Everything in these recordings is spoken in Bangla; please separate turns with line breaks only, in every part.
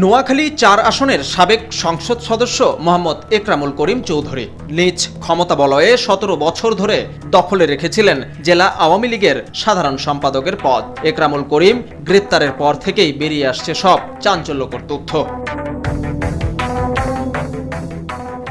নোয়াখালী চার আসনের সাবেক সংসদ সদস্য মোহাম্মদ একরামুল করিম চৌধুরী নিজ ক্ষমতা বলয়ে সতেরো বছর ধরে দখলে রেখেছিলেন জেলা আওয়ামী লীগের সাধারণ সম্পাদকের পদ। একরামুল করিম গ্রেপ্তারের পর থেকেই বেরিয়ে আসছে সব চাঞ্চল্যকর তথ্য।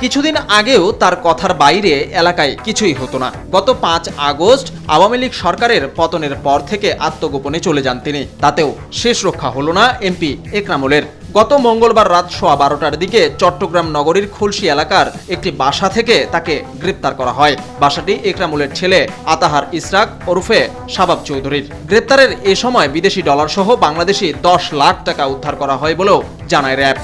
কিছুদিন আগেও তার কথার বাইরে এলাকায় কিছুই হতো না। গত পাঁচ আগস্ট আওয়ামী লীগ সরকারের পতনের পর থেকে আত্মগোপনে চলে যান তিনি। তাতেও শেষ রক্ষা হলো না এমপি একরামুলের। গত মঙ্গলবার রাত সোয়া বারোটার দিকে চট্টগ্রাম নগরীর খুলশি এলাকার একটি বাসা থেকে তাকে গ্রেপ্তার করা হয়। বাসাটি একরামুলের ছেলে আতাহার ইসরাক ওরফে শাবাব চৌধুরীর। গ্রেপ্তারের এ সময় বিদেশি ডলার সহ বাংলাদেশি দশ লাখ টাকা উদ্ধার করা হয় বলেও জানায় র্যাব।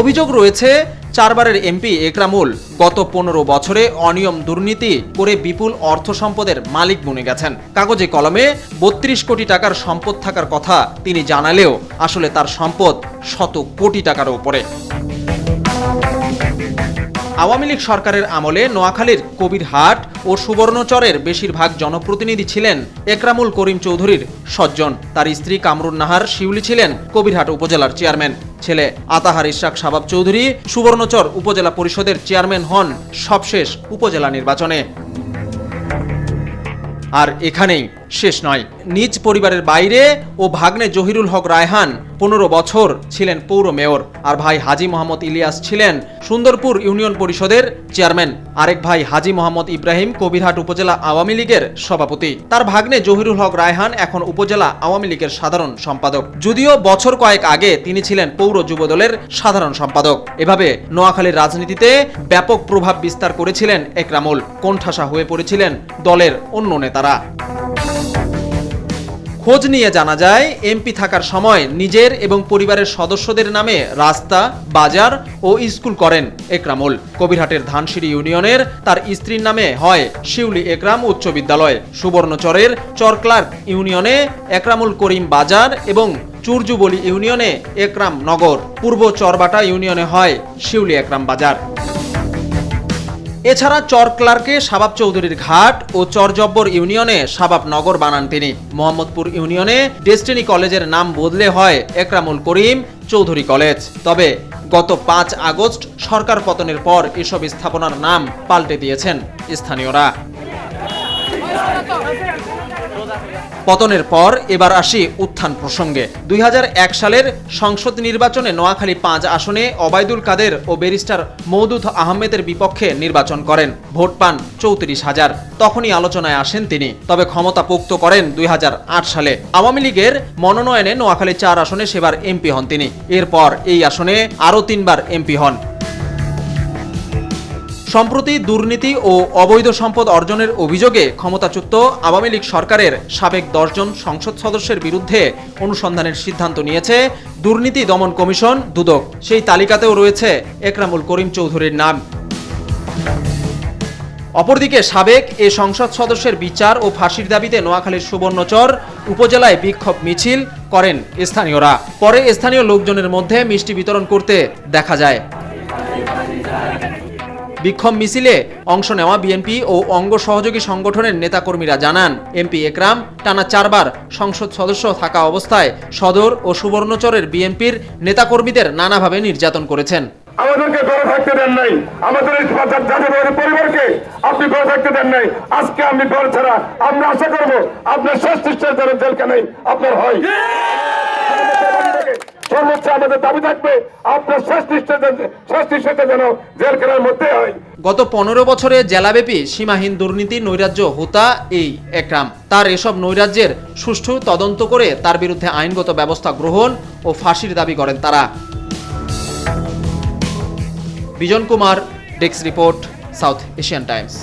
অভিযোগ রয়েছে, চারবারের এমপি একরামুল গত পনেরো বছরে অনিয়ম দুর্নীতি করে বিপুল অর্থ সম্পদের মালিক বনে গেছেন। কাগজে কলমে বত্রিশ কোটি টাকার সম্পদ থাকার কথা তিনি জানালেও আসলে তার সম্পদ শত কোটি টাকার উপরে। আওয়ামী লীগ সরকারের আমলে নোয়াখালীর কবিরহাট ও সুবর্ণচরের বেশিরভাগ জনপ্রতিনিধি ছিলেন একরামুল করিম চৌধুরীর সজ্জন তার স্ত্রী কামরুন নাহার শিউলি ছিলেন কবিরহাট উপজেলার চেয়ারম্যান। ছেলে আতাহার ইশাক শাবাব চৌধুরী, সুবর্ণচর উপজেলা পরিষদের চেয়ারম্যান হন সবশেষ উপজেলা নির্বাচনে। আর এখানেই শেষ নয়। নিজ পরিবারের বাইরে ও ভাগ্নে জহিরুল হক রায়হান পনেরো বছর ছিলেন পৌর মেয়র। আর ভাই হাজি মোহাম্মদ ইলিয়াস ছিলেন সুন্দরপুর ইউনিয়ন পরিষদের চেয়ারম্যান। আরেক ভাই হাজি মোহাম্মদ ইব্রাহিম কবিরহাট উপজেলা আওয়ামী লীগের সভাপতি। তার ভাগ্নে জহিরুল হক রায়হান এখন উপজেলা আওয়ামী লীগের সাধারণ সম্পাদক। যদিও বছর কয়েক আগে তিনি ছিলেন পৌর যুবদলের সাধারণ সম্পাদক। এভাবে নোয়াখালীর রাজনীতিতে ব্যাপক প্রভাব বিস্তার করেছিলেন একরামুল। কোণঠাসা হয়ে পড়েছিলেন দলের অন্য নেতারা। খোঁজ নিয়ে জানা যায়, এমপি থাকার সময় নিজের এবং পরিবারের সদস্যদের নামে রাস্তা, বাজার ও স্কুল করেন একরামুল। কবিরহাটের ধানসিঁড়ি ইউনিয়নের তার স্ত্রীর নামে হয় শিউলি একরাম উচ্চ বিদ্যালয়। সুবর্ণচরের চরক্লার্ক ইউনিয়নে একরামুল করিম বাজার এবং চুরজুবলি ইউনিয়নে একরাম নগর। পূর্ব চরবাটা ইউনিয়নে হয় শিউলি একরাম বাজার। এছাড়া চর ক্লার্কে শাবাব চৌধুরীর ঘাট ও চরজব্বর ইউনিয়নে শাবাব নগর বানান তিনি। মোহাম্মদপুর ইউনিয়নে ডেস্টিনি কলেজের নাম বদলে হয় একরামুল করিম চৌধুরী কলেজ। তবে গত পাঁচ আগস্ট সরকার পতনের পর এসব স্থাপনার নাম পাল্টে দিয়েছেন স্থানীয়রা। পতনের পর এবার আসি উত্থান প্রসঙ্গে। দুই হাজার এক সালের সংসদ নির্বাচনে নোয়াখালী পাঁচ আসনে অবায়দুল কাদের ও ব্যারিস্টার মৌদুদ আহমেদের বিপক্ষে নির্বাচন করেন। ভোট পান চৌত্রিশ হাজার। তখনই আলোচনায় আসেন তিনি। তবে ক্ষমতা পোক্ত করেন দুই হাজার আট সালে। আওয়ামী লীগের মনোনয়নে নোয়াখালী চার আসনে সেবার এমপি হন তিনি। এরপর এই আসনে আরও তিনবার এমপি হন। সম্প্রতি দুর্নীতি ও অবৈধ সম্পদ অর্জনের অভিযোগে ক্ষমতাচ্যুত আওয়ামী লীগ সরকারের সাবেক দশজন সংসদ সদস্যের বিরুদ্ধে অনুসন্ধানের সিদ্ধান্ত নিয়েছে দুর্নীতি দমন কমিশন দুদক। সেই তালিকাতেও রয়েছে একরামুল করিম চৌধুরীর নাম। অপরদিকে সাবেক এ সংসদ সদস্যের বিচার ও ফাঁসির দাবিতে নোয়াখালীর সুবর্ণচর উপজেলায় বিক্ষোভ মিছিল করেন স্থানীয়রা। পরে স্থানীয় লোকজনের মধ্যে মিষ্টি বিতরণ করতে দেখা যায়। বিক্ষোভ মিছিলে অংশ নেওয়া বিএনপি ও অঙ্গ সহযোগী সংগঠনের নেতাকর্মীরা জানান এমপি একরাম টানা চারবার সংসদ সদস্য থাকা অবস্থায় সদর ও সুবর্ণচরের বিএনপির নেতাকর্মীদের নানাভাবে নির্যাতন করেছেন।
আমাদেরকে থাকতে দেন নাই। আমাদের পরিবারকে আপনি থাকতে দেন নাই। আজকে ছাড়া আমরা আশা করব আপনার শেষ যেন জেলখানাই আপনার হয়।
গত পনেরো বছরে জেলাব্যাপী সীমাহীন দুর্নীতি, নৈরাজ্য, হোতা, এই একরাম। তার এসব নৈরাজ্যের সুষ্ঠু তদন্ত করে তার বিরুদ্ধে আইনগত ব্যবস্থা গ্রহণ ও ফাঁসির দাবি করেন তারা। Bijon Kumar, desk report, South Asian Times.